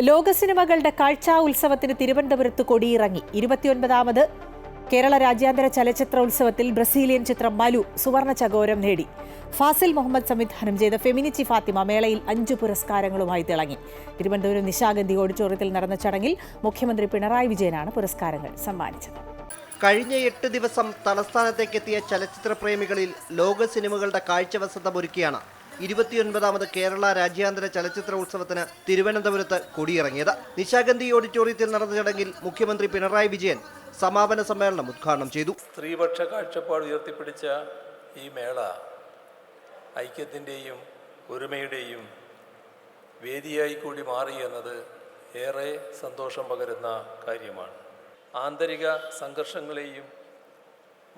ലോക സിനിമകളുടെ കാഴ്ചാ ഉത്സവത്തിന് തിരുവനന്തപുരത്ത് കൊടിയിറങ്ങി. ഇരുപത്തിയൊൻപതാമത് കേരള രാജ്യാന്തര ചലച്ചിത്ര ഉത്സവത്തിൽ ബ്രസീലിയൻ ചിത്രം മലു സുവർണ ചകോരം നേടി. ഫാസിൽ മുഹമ്മദ് സംവിധാനം ചെയ്ത ഫെമിനിച്ചി ഫാത്തിമ മേളയിൽ അഞ്ച് പുരസ്കാരങ്ങളുമായി തിളങ്ങി. തിരുവനന്തപുരം നിശാഗന്ധി ഓഡിറ്റോറിയത്തിൽ നടന്ന ചടങ്ങിൽ മുഖ്യമന്ത്രി പിണറായി വിജയനാണ് പുരസ്കാരങ്ങൾ സമ്മാനിച്ചത്. കഴിഞ്ഞ എട്ട് ദിവസം തലസ്ഥാനത്തേക്കെത്തിയ ചലച്ചിത്ര പ്രേമികളിൽ ലോക സിനിമകളുടെ കാഴ്ചവസന്തമൊരുക്കിയാണ് ഇരുപത്തിയൊൻപതാമത് കേരള രാജ്യാന്തര ചലച്ചിത്ര ഉത്സവത്തിന് തിരുവനന്തപുരത്ത് കൊടിയിറങ്ങിയത്. നിശാഗന്ധി ഓഡിറ്റോറിയത്തിൽ നടന്ന ചടങ്ങിൽ മുഖ്യമന്ത്രി പിണറായി വിജയൻ സമാപന സമ്മേളനം ഉദ്ഘാടനം ചെയ്തു. സ്ത്രീപക്ഷ കാഴ്ചപ്പാട് ഉയർത്തിപ്പിടിച്ച ഈ മേള ഐക്യത്തിന്റെയും ഒരുമയുടെയും വേദിയായി കൂടി മാറി എന്നത് ഏറെ സന്തോഷം പകരുന്ന കാര്യമാണ്. ആന്തരിക സംഘർഷങ്ങളെയും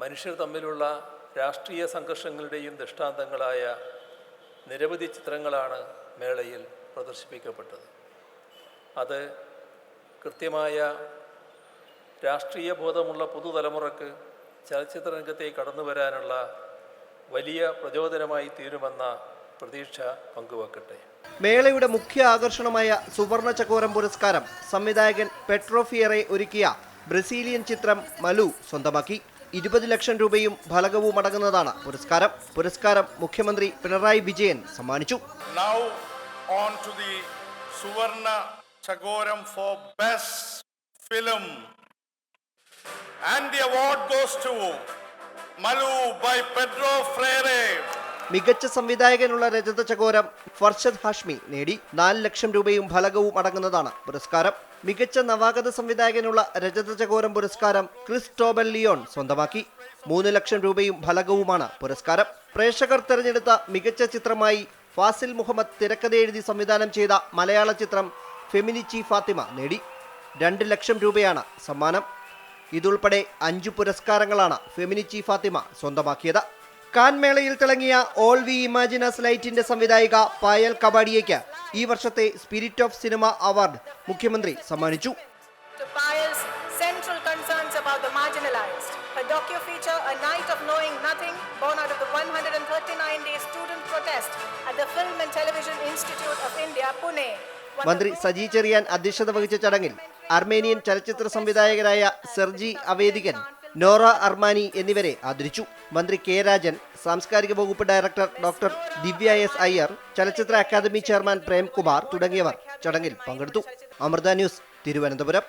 മനുഷ്യർ തമ്മിലുള്ള രാഷ്ട്രീയ സംഘർഷങ്ങളുടെയും ദൃഷ്ടാന്തങ്ങളായ നിരവധി ചിത്രങ്ങളാണ് മേളയിൽ പ്രദർശിപ്പിക്കപ്പെട്ടത്. അത് കൃത്യമായ രാഷ്ട്രീയ ബോധമുള്ള പുതുതലമുറക്ക് ചലച്ചിത്ര രംഗത്തേക്ക് കടന്നു വരാനുള്ള വലിയ പ്രചോദനമായി തീരുമെന്ന പ്രതീക്ഷ പങ്കുവെക്കട്ടെ. മേളയുടെ മുഖ്യ ആകർഷണമായ സുവർണ ചകോരം പുരസ്കാരം സംവിധായകൻ പെട്രോഫിയറെ ഒരുക്കിയ ബ്രസീലിയൻ ചിത്രം മലു സ്വന്തമാക്കി. ഇരുപത് ലക്ഷം രൂപയും ഫലകവും അടങ്ങുന്നതാണ് പുരസ്കാരം. പുരസ്കാരം മുഖ്യമന്ത്രി പിണറായി വിജയൻ സമ്മാനിച്ചു. മലു ബൈ പെഡ്രോ ഫ്രേറേ മികച്ച സംവിധായകനുള്ള രജത ചകോരം ഫർഷദ് ഹാഷ്മി നേടി നാല് ലക്ഷം രൂപയും ഫലകവും അടങ്ങുന്നതാണ് പുരസ്കാരം. മികച്ച നവാഗത സംവിധായകനുള്ള രജത ചകോരം പുരസ്കാരം ക്രിസ് ടോബൽ ലിയോൺ സ്വന്തമാക്കി. മൂന്ന് ലക്ഷം രൂപയും ഫലകവുമാണ് പുരസ്കാരം. പ്രേക്ഷകർ തെരഞ്ഞെടുത്ത മികച്ച ചിത്രമായി ഫാസിൽ മുഹമ്മദ് തിരക്കഥ എഴുതി സംവിധാനം ചെയ്ത മലയാള ചിത്രം ഫെമിനിച്ചി ഫാത്തിമ നേടി. രണ്ട് ലക്ഷം രൂപയാണ് സമ്മാനം. ഇതുൾപ്പെടെ അഞ്ചു പുരസ്കാരങ്ങളാണ് ഫെമിനിച്ചി ഫാത്തിമ സ്വന്തമാക്കിയത്. കാൻമേളയിൽ തിളങ്ങിയ ഓൾ വി ഇമാജിനസ് ലൈറ്റിന്റെ സംവിധായിക പായൽ കബാഡിയയ്ക്ക് ഈ വർഷത്തെ സ്പിരിറ്റ് ഓഫ് സിനിമ അവാർഡ് മുഖ്യമന്ത്രി സമ്മാനിച്ചു. മന്ത്രി സജി ചെറിയാൻ അധ്യക്ഷത വഹിച്ച ചടങ്ങിൽ അർമേനിയൻ ചലച്ചിത്ര സംവിധായകരായ സെർജി അവേദികൻ നോറ അർമാനി എന്നിവരെ ആദരിച്ചു. മന്ത്രി കെ രാജൻ സാംസ്കാരിക വകുപ്പ് director doctor Divya S Iyer ചലച്ചിത്ര അക്കാദമി ചെയർമാൻ പ്രേംകുമാർ തുടങ്ങിയവർ ചടങ്ങിൽ പങ്കെടുത്തു. അമൃത ന്യൂസ് തിരുവനന്തപുരം.